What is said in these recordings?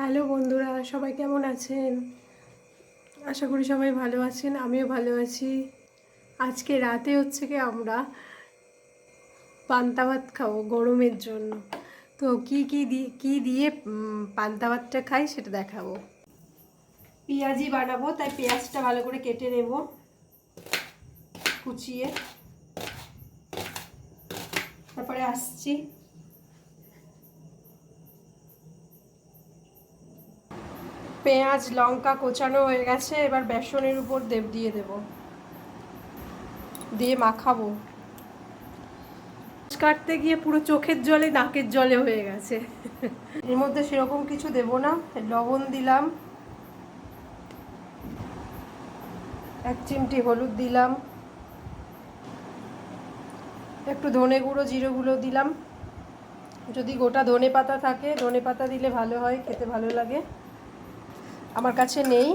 Hello বন্ধুরা, সবাই কেমন আছেন? আশা করি সবাই ভালো আছেন, আমিও ভালো আছি। আজকে রাতে হচ্ছে কি আমরা পান্তা ভাত খাব গরমের জন্য। তো কি কি দিয়ে কী দিয়ে পান্তা ভাতটা খাই সেটা দেখাবো। পেঁয়াজি বানাবো, তাই পেঁয়াজটা ভালো করে কেটে নেব। কুচিয়ে। তারপরে আসছি। পেঁয়াজ, লঙ্কা কোচানো হয়ে গেছে, এবার বেসনের উপর দেব, দিয়ে দেব। দিয়ে মাখাবো। কাটতে গিয়ে পুরো চোখের জলে, নাকের জলে হয়ে গেছে। এর মধ্যে সেরকম কিছু দেব না। লবণ দিলাম। এক চিমটি হলুদ দিলাম। একটু ধনে গুঁড়ো, জিরে গুঁড়ো দিলাম। যদি গোটা ধনে পাতা থাকে, ধনে পাতা দিলে ভালো হয়, খেতে ভালো লাগে। আমার কাছে নেই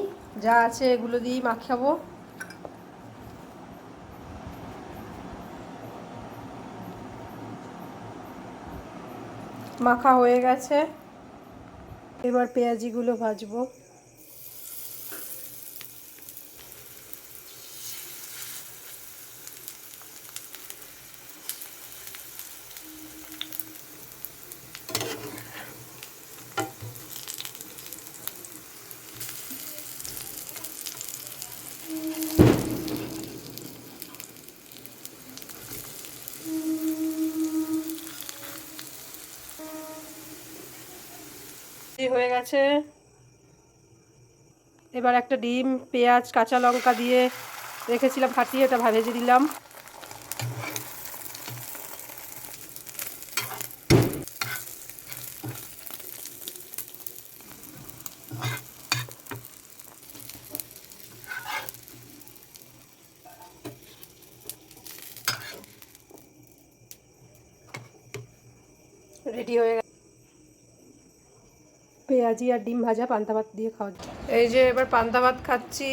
যা আছে এগুলো দিয়েই মাখাবো মাখা হয়ে গেছে। এবার পেঁয়াজিগুলো ভাজবো। হয়ে গেছে। এবার একটা ডিম, পেঁয়াজ, কাঁচা লঙ্কা দিয়ে রেখেছিলাম, ফাটিয়ে এটা ভেজে দিলাম রেডি হয়ে পেঁয়াজি আর ডিম ভাজা পান্তা ভাত দিয়ে খাওয়া এই যে এবার পান্তা ভাত খাচ্ছি।